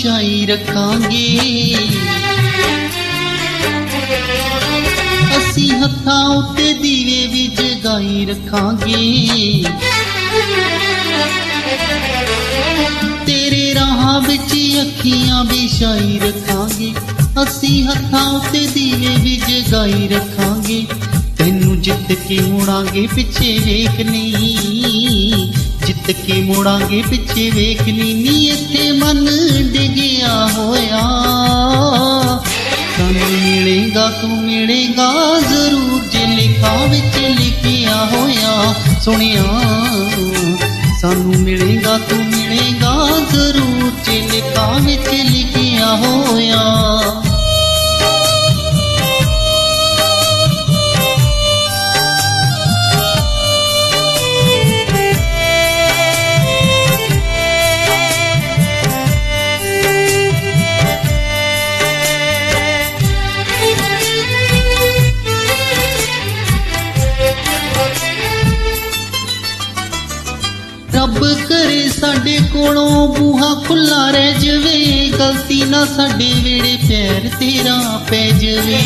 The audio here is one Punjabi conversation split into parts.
ਰਾਹਾਂ ਰੱਖਾਂਗੇ। ਅਸੀਂ ਹੱਥਾਂ ਉੱਤੇ ਦੀਵੇ ਵੀ ਜਗਾਈ ਰੱਖਾਂਗੇ। ਤੇਰੇ ਰਾਹਾਂ ਵਿੱਚ ਅੱਖੀਆਂ ਵੀ ਵਿਛਾਈ ਰੱਖਾਂਗੇ। ਅਸੀਂ ਹੱਥਾਂ ਉੱਤੇ ਦੀਵੇ ਵੀ ਜਗਾਈ ਰੱਖਾਂਗੇ। ਤੈਨੂੰ ਜਿੱਤ ਕੇ ਮੁੜਾਂਗੇ ਪਿੱਛੇ ਵੇਖ ਨਹੀਂ ਜਿੱਤ ਕੇ ਮੁੜਾਂਗੇ ਪਿੱਛੇ ਵੇਖ ਨਹੀਂ ਨੀ ਇੱਥੇ। ਮਨ ਡਿਗਿਆ ਹੋਇਆ। ਸਾਨੂੰ ਮਿਲੇਗਾ, ਤੂੰ ਮਿਲੇਗਾ, ਜ਼ਰੂਰ ਜੇ ਲਿਖਾਂ ਵਿੱਚ ਲਿਖਿਆ ਹੋਇਆ। ਸੁਣਿਆ, ਸਾਨੂੰ ਮਿਲੇਗਾ, ਤੂੰ ਮਿਲੇਗਾ, ਜ਼ਰੂਰ ਜੇ ਲਿਖਾਂ ਵਿੱਚ ਲਿਖਿਆ ਹੋਇਆ। ਕੋਲੋਂ ਬੂਹਾ ਖੁੱਲਾ ਰਹਿ ਜਵੇ, ਗਲਤੀ ਨਾ ਸਾਡੇ ਵੇੜੇ ਪੈਰ ਤੇਰਾ ਪੈ ਜਵੇ।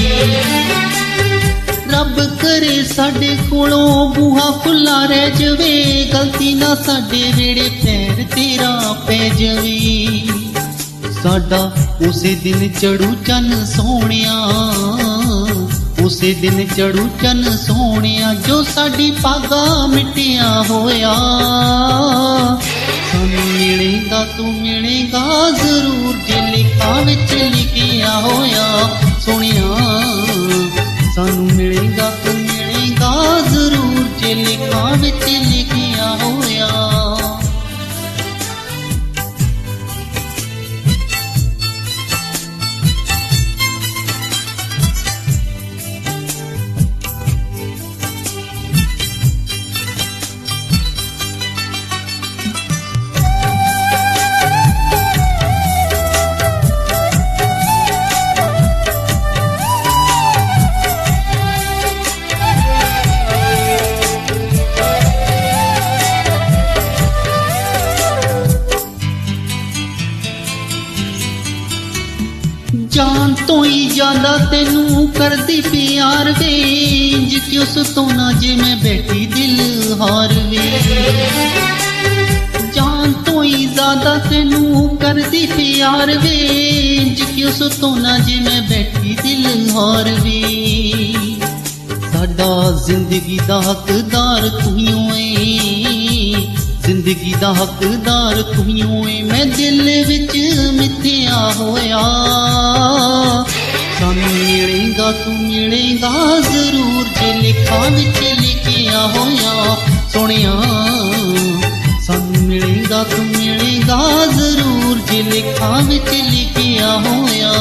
ਰੱਬ ਕਰੇ ਸਾਡੇ ਕੋਲੋਂ ਬੂਹਾ ਖੁੱਲਾ ਰਹਿ ਜਵੇ, ਗਲਤੀ ਨਾ ਸਾਡੇ ਵੇੜੇ ਪੈਰ ਤੇਰਾ ਪੈ ਜਵੇ। ਸਾਡਾ ਉਸੇ ਦਿਨ ਚੜੂ ਚੰਨ ਸੋਹਣਿਆ, ਉਸੇ ਦਿਨ ਚੜੂ ਚੰਨ ਸੋਹਣਿਆ, ਜੋ ਸਾਡੀ ਪਾਗਾ ਮਿਟਿਆ ਹੋਇਆ। ਮਿਲੇਗਾ, ਤੂੰ ਮਿਲੇਗਾ, ਜ਼ਰੂਰ ਜੇ ਲਿਖਾਂ ਵਿੱਚ ਲਿਖਿਆ ਹੋਇਆ ਸੋਹਣਿਆ ਸਾਨੂੰ ਮਿਲੇਗਾ, ਤੂੰ ਮਿਲੇਗਾ, ਜ਼ਰੂਰ ਜੇ ਲਿਖਾਂ ਵਿੱਚ ਲਿਖਿਆ ਹੋਇਆ ਤੋਈ ਤੋਂ ਤੈਨੂੰ ਕਰਦੀ ਪਿਆਰ ਵੇ ਇੰਜ ਕਿ ਉਸ ਤੋਂ ਜੇ ਮੈਂ ਬੈਠੀ ਦਿਲ ਹਾਰ ਵੇ ਜਾਨ ਤੋਈ ਹੀ ਜ਼ਿਆਦਾ ਤੈਨੂੰ ਕਰਦੀ ਪਿਆਰ ਵੇ ਇੰਜ ਕਿ ਉਸ ਤੋਂ ਜੇ ਮੈਂ ਬੈਠੀ ਦਿਲ ਹਾਰ ਵੇ ਸਾਡਾ ਜ਼ਿੰਦਗੀ ਦਾ ਹੱਕਦਾਰ ਤੂੰ ਹੀ ਓਏ ਜ਼ਿੰਦਗੀ ਦਾ ਹੱਕਦਾਰ ਤੂੰ ਹੀ ਓਏ, ਮੈਂ ਦਿਲ ਵਿੱਚ ਮਿੱਥਿਆ ਹੋਇਆ। ਸਾਨੂੰ ਮਿਲੇਗਾ, ਤੂੰ ਮਿਲੇਗਾ, ਜ਼ਰੂਰ ਜੇ ਲਿਖਾਂ ਵਿੱਚ ਲਿਖਿਆ ਹੋਇਆ। ਸੋਹਣਿਆ, ਸਾਨੂੰ ਮਿਲੇਗਾ, ਤੂੰ ਮਿਲੇਗਾ, ਜ਼ਰੂਰ ਜੇ ਲਿਖਾਂ ਵਿੱਚ ਲਿਖਿਆ ਹੋਇਆ।